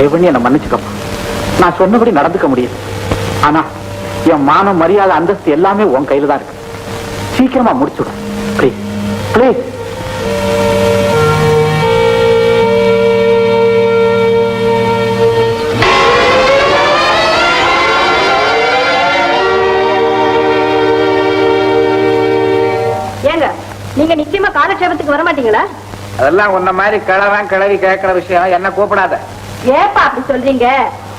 தயவு பண்ணி என்ன மன்னிச்சுக்கப்பா. நான் சொன்னபடி நடந்துக்க முடியுது. ஆனா என் மானம் மரியாதை அந்தஸ்து எல்லாமே உன் கையில தான் இருக்கு. சீக்கிரமா முடிச்சுடு. ப்ளீஸ் ப்ளீஸ் ஏங்க நீங்க நிச்சயமா காலட்சேபத்துக்கு வர மாட்டீங்களா அதெல்லாம் உன்ன மாதிரி கிழவன் கிளவி கேட்கிற விஷயம் என்ன கூப்பிடாத. ஏப்பா அப்படி சொல்றீங்க?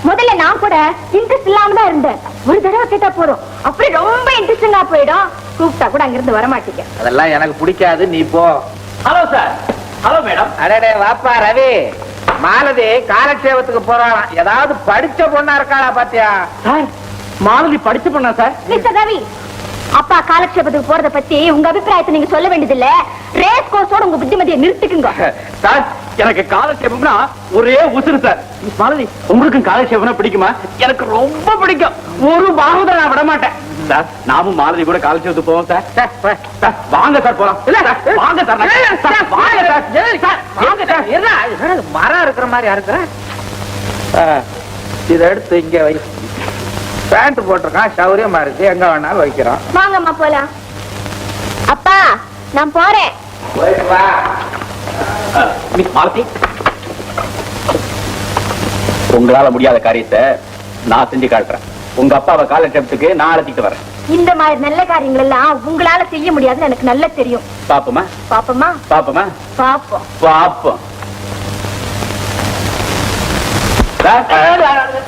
முதல்ல நான் கூட இன்ட்ரெஸ்ட் இல்லாம தான் இருந்தேன். ஒரு தடவை கேட்டா போறோம் அப்புறம் ரொம்ப இன்ட்ரெஸ்டிங்கா போயிடும். கூப்பிட்டா கூட அங்கிருந்து வர மாட்டீங்க. அதெல்லாம் எனக்கு பிடிக்காது நீ போ. ஹலோ சார் ஹலோ மேடம் அடடே வாப்பா ரவி. மாலதி காலட்சேபத்துக்கு போறாளாம். ஏதாவது படிச்ச பொண்ணா இருக்காளா பாத்தியா? சார் மாலதி படிச்சு பண்ணா சார் மிஸ்டர் ரவி அப்பா காலட்சேபத்துக்கு போறத பத்தி உங்க அபிப்பிராயத்தை நீங்க சொல்ல வேண்டியதில்ல. ரேஸ் கோர்ஸோட உங்க புத்திமதியை நிறுத்திக்குங்க. சார் எனக்கு காலட்சேபம்னா ஒரே உசுறு சார். மாலதி உங்களுக்கும் காலட்சேபம்னா பிடிக்குமா? எனக்கு ரொம்ப பிடிக்கும். ஒரு பாகத்தை நான் விட மாட்டேன் சார் நாமும் மாலதி கூட காலட்சேபத்துக்கு போவோம் சார். சார், வாங்க சார் போலாம். இல்ல சார், வாங்க சார் வாங்க சார். சார், வாங்க சார். என்ன மரம் இருக்கிற மாதிரி இருக்கிற இதை எடுத்து இங்க வை. பேண்ட் போட்டிருக்கான் சௌரியமா இருக்கு. எங்க வேணாலும் வைக்கிறோம். வாங்கம்மா போலாம். அப்பா நான் போறேன். மாலதி. உங்களால முடியாத காரியத்தை நான் செஞ்சு காட்டுறேன். உங்க அப்பாவை காலட்சேபத்துக்கு நான் அழைச்சிட்டு வரேன். இந்த மாதிரி நல்ல காரியங்கள் எல்லாம் உங்களால செய்ய முடியாதுன்னு எனக்கு நல்லா தெரியும். பாப்போமா? பாப்போமா? பாப்போமா? பாப்போம். பாப்போம்.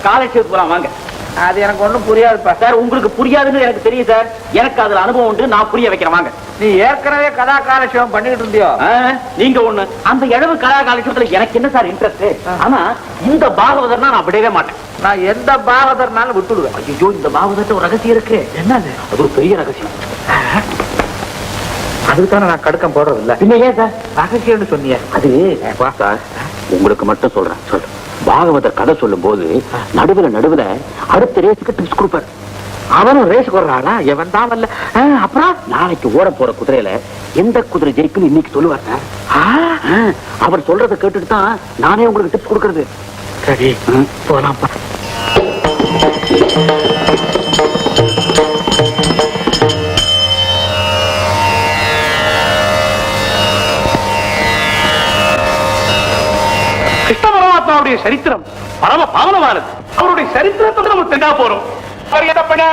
காலேஜ் போலாம் வாங்க. அது எனக்கு ஒண்ணும் புரியாதுப்பா. சார் உங்களுக்கு புரியாதுன்னு எனக்கு தெரியும் சார். எனக்கு அதுல அனுபவம் உண்டு. நான் புரிய வைக்கிறேன். வாங்க. நீ ஏற்கனவே கதா காலட்சேபம் பண்ணிட்டு இருந்தியோ? நீங்க ஒண்ணு. அந்த இழவு கலா காலேஜத்துல எனக்கு என்ன சார் இன்ட்ரெஸ்ட் ஆனா இந்த பாகவதர்னா நான் விடவே மாட்டேன். நான் எந்த பாகதர்னாலும் விட்டுடுவேன். ஐயோ இந்த பாகவதர்ட்ட ஒரு ரகசியம் இருக்கு. என்னது? அது ஒரு பெரிய ரகசியம். அதுக்கு தானே நான் கடுக்கம் போடுறது இல்ல ஏன் சார்? ரகசியம்னு சொன்னியே. அது உங்களுக்கு மட்டும் சொல்றேன். சொல்லு பாகவதர் கதை சொல்லும் போது நடுவுல நடுவுல அடுத்த ரேஸுக்கு டிப்ஸ் கொடுப்பார். அவனும் ரேஸ் கொடுறானா எவன் தான் வரல. அப்புறம்? நாளைக்கு ஓட போற குதிரையில எந்த குதிரை ஜெயிக்கும் இன்னைக்கு சொல்லுவார் அவர் சொல்றதை கேட்டுட்டு தான் நானே உங்களுக்கு டிப்ஸ் கொடுக்கறது. சரி ம். பரமாத்மாவுடைய சரித்திரம் பரம பாவனமானது. அவருடைய சரித்திரத்தை நம்ம தெரிஞ்சா போறோம். அவர் எதை பண்ண?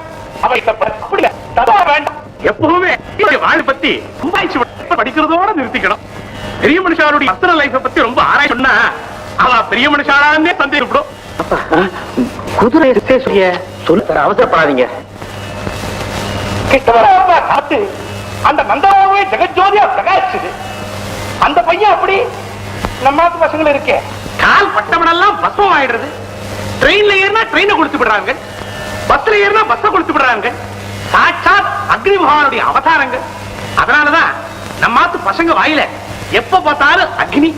அவர் அப்படி. தப்பா வேண்டாம். எப்பவுமே வாழ் பத்தி சம்பாதிச்சு படிக்கிறதோட நிறுத்திக்கணும். பெரிய மனுஷாருடைய அஸ்திர லைஃப பத்தி ரொம்ப ஆராய்ச்சி சொன்னா அவன் பெரிய மனுஷாலான்னே சந்தேகப்படும் குதிரை சொல்லிய சொல்லு. சார் அவசரப்படாதீங்க. காத்து. அந்த நந்தராவே ஜெகஜோதியா பிரகாசிச்சது. அந்த பையன் அப்படி நம்ம நாட்டு பசங்க இருக்கே. கால் பட்டவனெல்லாம் பஸ்வம் ஆயிடுறது. ட்ரெயின்ல ஏறினா ட்ரெயினை கொடுத்து விடுறாங்க. பஸ்ல ஏறினா பஸ்ஸ கொடுத்து விடுறாங்க. சாட்சாத் அக்னி பகவானுடைய அவதாரங்கள். அதனாலதான் நம்ம நாட்டு பசங்க வாயில எப்ப பார்த்தாலும் அக்னி.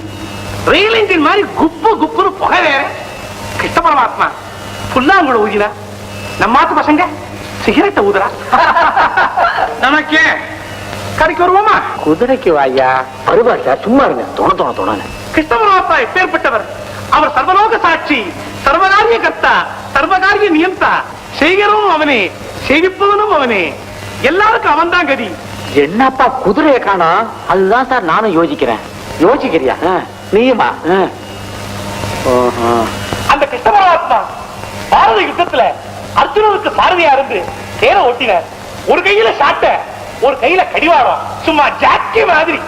ரயில் இன்ஜின் மாதிரி குப்பு குப்புன்னு புகை வேற. கிருஷ்ண பரமாத்மா புல்லாங்குழ ஊதினா நம்ம நாட்டு பசங்க சிகரெட்டை ஊதுறா. நமக்கே கடைக்கு வருவோமா? குதிரைக்கு வாயா வருவா சார் சும்மா இருங்க. தோண தோண தோணான்னு கிருஷ்ண பரமாத்மா எப்பேற்பட்டவர் அவர் சர்வலோக சாட்சி சர்வகாரிய கர்த்தா சர்வகாரிய நியந்தா. செய்கிறவனும் அவனே செய்விப்பவனும் அவனே. எல்லாருக்கும் அவன்தான் கதி. என்னப்பா குதிரையை காணோம் அதுதான் சார் நானும் யோசிக்கிறேன். யோசிக்கிறியா? நீயுமா. அந்த கிருஷ்ண பரமாத்மா பாரத யுத்தத்துல அர்ஜுனனுக்கு சாரதியா இருந்து தேர ஓட்டினார். ஒரு கையில சாட்ட ஒரு கையில கடிவாரம் சும்மா ஜாக்கி மாதிரி.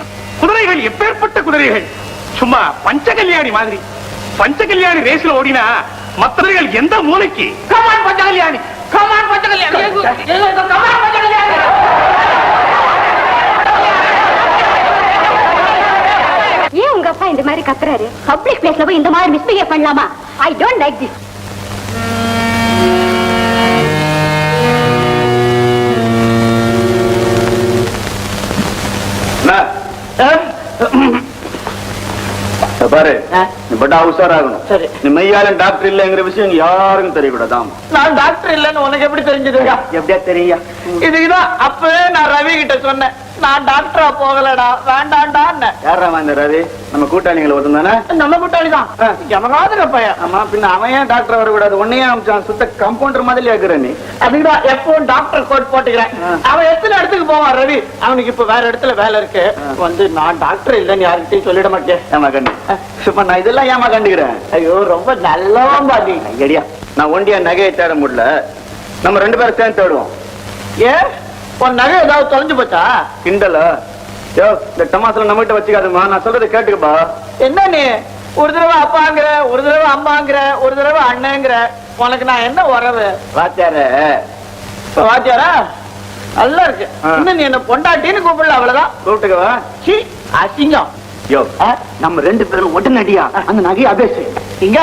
குதிரைகள் எப்பேற்பட்ட குதிரைகள்? சும்மா பஞ்ச கல்யாணி மாதிரி. பஞ்ச கல்யாணி ரேஸ்ல ஓடினா மற்றவர்கள் எந்த மூலைக்கு கமான் பஞ்ச கல்யாணி கமான் பஞ்ச கல்யாணி கமான் பஞ்ச கல்யாணி ஏன் உங்க அப்பா இந்த மாதிரி கத்துறாரு? பப்ளிக் பிளேஸ்ல போய் இந்த மாதிரி மிஸ்பிஹேவ் பண்ணலாமா? ஐ டோன்ட் லைக் திஸ் பாரு. நீ பட்டா உஷாராகணும். சரி. நீ மெய்யாலும் டாக்டர் இல்லைங்கிற விஷயம் யாருக்கும் தெரியக்கூடாதாம். நான் டாக்டர் இல்லன்னு உனக்கு எப்படி தெரிஞ்சது எப்படியா தெரியா இதுக்குதான் அப்பவே நான் ரவி கிட்ட சொன்னேன். நான் டாக்டரா போகலடா வேண்டாம்டா யாரா இந்த ரவி? நம்ம கூட்டாளிகளை ஒருத்தன் தானே? நம்ம கூட்டாளி தான் எமகாதுங்க பையன் ஆமா பின்ன அவன் ஏன் டாக்டர் வரக்கூடாது? உன்னையே அமிச்சான் சுத்த கம்பவுண்டர் மாதிரி ஆக்குற நீ. அதுக்குதான் எப்பவும் டாக்டர் கோட் போட்டுக்கிறேன். ஆ. அவன் எத்தனை இடத்துக்கு போவான் ரவி? அவனுக்கு இப்ப வேற இடத்துல வேலை இருக்கு. வந்து நான் டாக்டர் இல்லைன்னு யாருக்கிட்டையும் சொல்லிட மாட்டேன். ஏமா கண்டு நான் இதெல்லாம் ஏமா கண்டுக்கிறேன்? ஐயோ ரொம்ப நல்லவன் பாதி ஐயடியா. நான் ஒண்டியா நகையை தேட முடியல. நம்ம ரெண்டு பேரும் சேர்ந்து தேடுவோம். ஏன்? உன் நகை ஏதாவது தொலைஞ்சு போச்சா? கிண்டல? யோ இந்த டமாசுல நம்ம கிட்ட வச்சுக்காதம்மா. நான் சொல்றதை கேட்டுக்கப்பா. என்ன நீ? ஒரு தடவை அப்பாங்கிற ஒரு தடவை அம்மாங்கிற ஒரு தடவை அண்ணங்கிற. உனக்கு நான் என்ன உறவு? வாத்தியார. வாத்தியாரா? நல்லா இருக்கு. இன்னும் நீ என்ன பொண்டாட்டின்னு கூப்பிடல அவ்வளவுதான். கூப்பிட்டுக்கவா? சீ அசிங்கம். யோ நம்ம ரெண்டு பேரும் உடனடியா அந்த நகையை அபேசு இங்க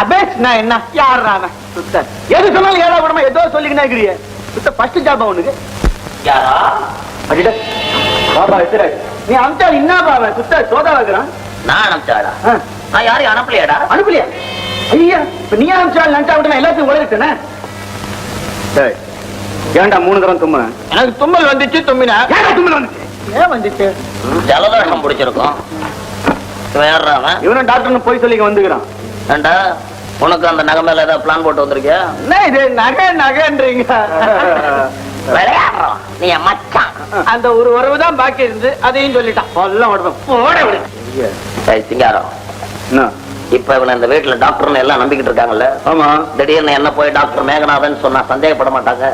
அபேஷ்னா என்ன? யார் நான் சுத்த எது சொன்னாலும் கூடமா ஏதோ சொல்லிக்கினே இருக்கிறிய. சுத்த ஃபர்ஸ்ட் ஜாப் அவனுக்கு யாரா? அடிட. பாபா எத்திர நீ அமிச்சா என்னப்பா அவன் சுத்த சோதா வைக்கிறான். நான் அனுப்பிச்சாடா ஆ, நான் யாரையும் அனுப்பலையாடா? அனுப்பலையா? ஐயா இப்ப நீ அமிச்சா நினைச்சா நான் எல்லாத்தையும் உலகிட்டேனே டேய், ஏன்டா மூணு தரம் தும்ம எனக்கு தும்மல் வந்துச்சு தும்மின. ஏன்டா தும்மல் வந்துச்சு? ஏன் வந்துச்சு? ஜலதோஷம் பிடிச்சிருக்கும். வேறாவன் இவனும் டாக்டர்னு போய் சொல்லி வந்துக்கிறான். ஏண்டா உனக்கு அந்த நகை மேல ஏதாவது பிளான் போட்டு வந்திருக்கியா? என்ன இது? நகை நகைன்றீங்க. விளையாடுறோம். நீ மச்சான். அந்த ஒரு உறவு தான் பாக்கி இருந்து அதையும் சொல்லிட்டான். எல்லாம் உடம்பு ஓட விடு. சிங்காரம் இப்ப இவனை இந்த வீட்டுல டாக்டர்னு எல்லாம் நம்பிக்கிட்டு இருக்காங்கல்ல? ஆமா. திடீர்னு என்ன போய் டாக்டர் மேகநாதன் சொன்னா சந்தேகப்பட மாட்டாங்க?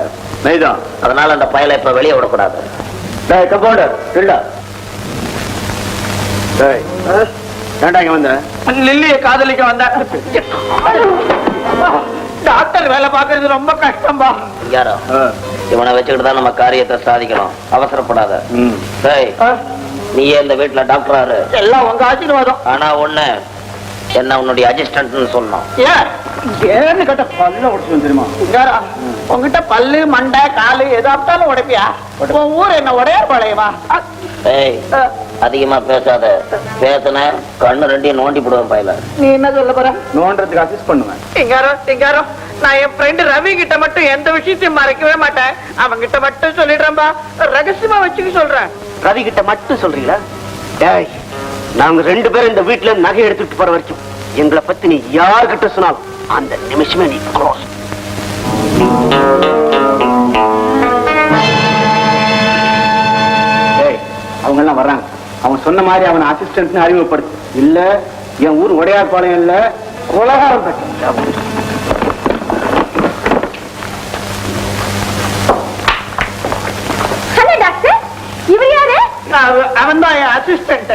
நெய்தான் அதனால அந்த பயலை இப்ப வெளியே விடக்கூடாது. டேய் கம்பவுண்டர் இல்ல. ஏன்டா இங்க வந்த? லில்லிய காதலிக்க வந்த. டாக்டர் வேலை பாக்குறது ரொம்ப கஷ்டம்பா. ஆ, இவனை வச்சுக்கிட்டு தான் நம்ம காரியத்தை சாதிக்கணும். அவசரப்படாத. நீயே இந்த வீட்டுல டாக்டராரு எல்லாம் உங்க ஆசீர்வாதம். ஆனா ஒண்ணு என்ன உன்னுடைய அசிஸ்டன்ட்னு ஏன் ஏன்னு கேட்ட பல்ல உடச்சு தெரியுமா? சிங்காரா உங்ககிட்ட பல்லு மண்டை காலு எதாப்தாலும் உடைப்பியா? உன் ஊர் என்ன உடையார் பாளையமா ஏய் அதிகமா பேசாத. பேசுன கண்ணு ரெண்டையும் நோண்டி போடுவேன் பையல. நீ என்ன சொல்ல போற? நோன்றதுக்கு அசிஸ்ட் பண்ணுவேன். சிங்காரம் சிங்காரம் நான் என் ஃப்ரெண்டு ரவி கிட்ட மட்டும் எந்த விஷயத்தையும் மறைக்கவே மாட்டேன். அவன் கிட்ட மட்டும் சொல்லிடுறேன்பா ரகசியமா வச்சுக்க சொல்றேன். ரவி கிட்ட மட்டும் சொல்றீங்களா? டேய் நாங்க ரெண்டு பேரும் இந்த வீட்டுல நகை எடுத்துட்டு போற வரைக்கும் எங்களை பத்தி நீ யார்கிட்ட சொன்னாலும் அந்த நிமிஷமே நீ க்ளோஸ் டேய் அவங்க எல்லாம் வர்றாங்க. அவன் சொன்ன மாதிரி அவன் அசிஸ்டன்ட்னு அறிமுகப்படுத்து. இல்ல என் ஊர் உடையார் பாளையம் இல்ல கொலகாரம் ஹலோ டாக்டர். இவர் யாரு? அவன் தான் என் அசிஸ்டன்ட்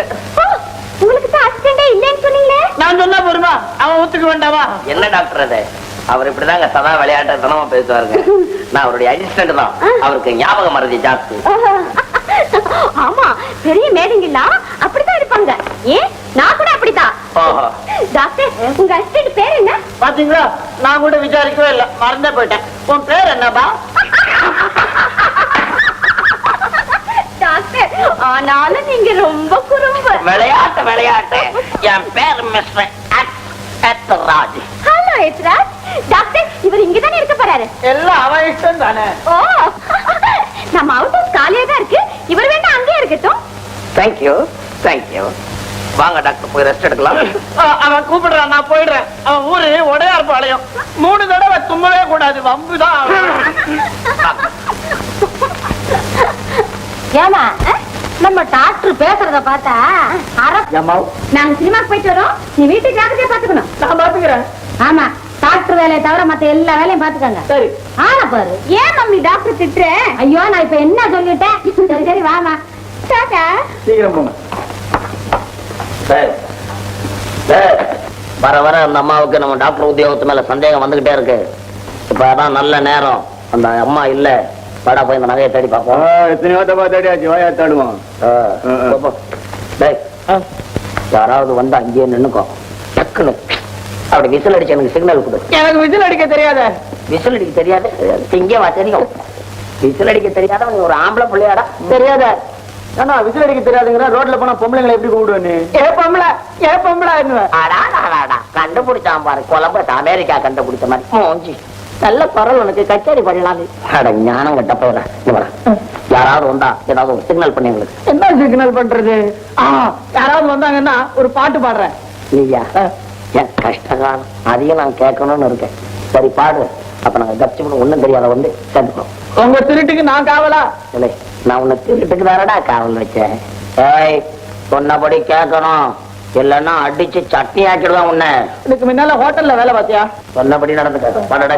உங்களுக்கு தான் அசிஸ்டண்டே இல்லைன்னு சொன்னீங்களே? நான் சொன்னா போருமா அவன் ஒத்துக்க வேண்டாமா? என்ன டாக்டர் அது? அவர் இப்படிதாங்க சதா விளையாட்டுத்தனமா பேசுவாருங்க. நான் அவருடைய அசிஸ்டன்ட் தான். அவருக்கு ஞாபகம் மறதி ஜாஸ்தி. ஆமா பெரிய மேடைங்கெல்லாம் அப்படித்தான் இருப்பாங்க ஏன்? நான் கூட அப்படித்தான். டாக்டர் உங்க அசிஸ்டன்ட் பேர் என்ன? பாத்தீங்களா? நான் கூட விசாரிக்கவே இல்ல. மறந்தே போயிட்டேன். உன் பேர் என்னப்பா? டாக்டர் ஆனாலும் நீங்க ரொம்ப குறும்பு. விளையாட்டு விளையாட்டு. என் பேர் mister Raj hello Ethiraj doctor இவர் இங்கதானே இருக்க போறாரு? எல்லாம் அவன் இஷ்டம் தானே ஓ. நம்ம அவுட் ஹவுஸ் காலியா தான் இருக்கு. இவர் வேணா அங்கேயே இருக்கட்டும். தேங்க்யூ தேங்க்யூ வாங்க டாக்டர் போய் ரெஸ்ட் எடுக்கலாம். அவன் கூப்பிடுறான் நான் போயிடுறேன். அவன் ஊரு உடையார் பாளையம் மூணு தடவை தும்மவே கூடாது வம்புதான் ஏமா நம்ம டாக்டர் பேசுறத பார்த்தா நாங்க சினிமாக்கு போயிட்டு வரோம். நீ வீட்டுக்கு ஜாக்கிரதையா பாத்துக்கணும் நான் பாத்துக்கிறேன் ஆமா டாக்டர் வேலையை தவிர மத்த எல்லா வேலையும் பாத்துக்கங்க சரி. ஆனா பாரு. ஏன் மம்மி டாக்டர் திட்டுற? ஐயோ நான் இப்ப என்ன சொல்லிட்டேன்? சரி சரி வாமா டாடா சீக்கிரம் போங்க. சார் சார் வர வர அந்த அம்மாவுக்கு நம்ம டாக்டர் உத்தியோகத்து மேல சந்தேகம் வந்துகிட்டே இருக்கு. இப்ப அதான் நல்ல நேரம். அந்த அம்மா இல்ல. வாடா போய் இந்த நகையை தேடி பார்ப்போம். எத்தனையோ தப்பா தேடியாச்சு? வாயா தேடுவோம் யாராவது வந்து அங்கேயே நின்னுக்கோ. டக்குனு அப்படி விசில் அடிச்சு எனக்கு சிக்னல் கொடு. எனக்கு விசில் அடிக்க தெரியாத. விசில் அடிக்க தெரியாது. இங்கே வா தெரியும். விசில் அடிக்க தெரியாத நீ ஒரு ஆம்பளை பிள்ளையாடா. தெரியாத. ஏன்னா விசில் அடிக்க தெரியாதுங்கிற? ரோட்ல போனா பொம்பளைங்களை எப்படி கூப்பிடுவ நீ ஏ பொம்பளை ஏ பொம்பளை கண்டுபிடிச்சான் பாரு. கொலம்பஸ் அமெரிக்கா கண்டுபிடிச்ச மாதிரி. மூஞ்சி நல்ல குரல் உனக்கு. கச்சேரி பண்ணலாம் அட ஞானம் கட்ட போற. யாராவது வந்தா ஏதாவது ஒரு சிக்னல் பண்ணி எங்களுக்கு. என்ன சிக்னல் பண்றது? ஆ, யாராவது வந்தாங்கன்னா ஒரு பாட்டு பாடுறேன். நீயா? என் கஷ்டகாலம். அதையும் நான் கேட்கணும்னு இருக்கேன். சரி பாடு. அப்ப நாங்க கப்சி ஒண்ணும் தெரியாத வந்து சேர்ந்துக்கிறோம் உங்க திருட்டுக்கு நான் காவலா? இல்லை நான் உன்னை திருட்டுக்கு தானடா காவல் வச்சேன். ஏய் சொன்னபடி கேட்கணும். இல்லைன்னா அடிச்சு சட்னி ஆக்கிடுவேன் உன்னை. இதுக்கு முன்னால ஹோட்டல்ல வேலை பார்த்தியா? சொன்னபடி நடந்துக்க. பாடடா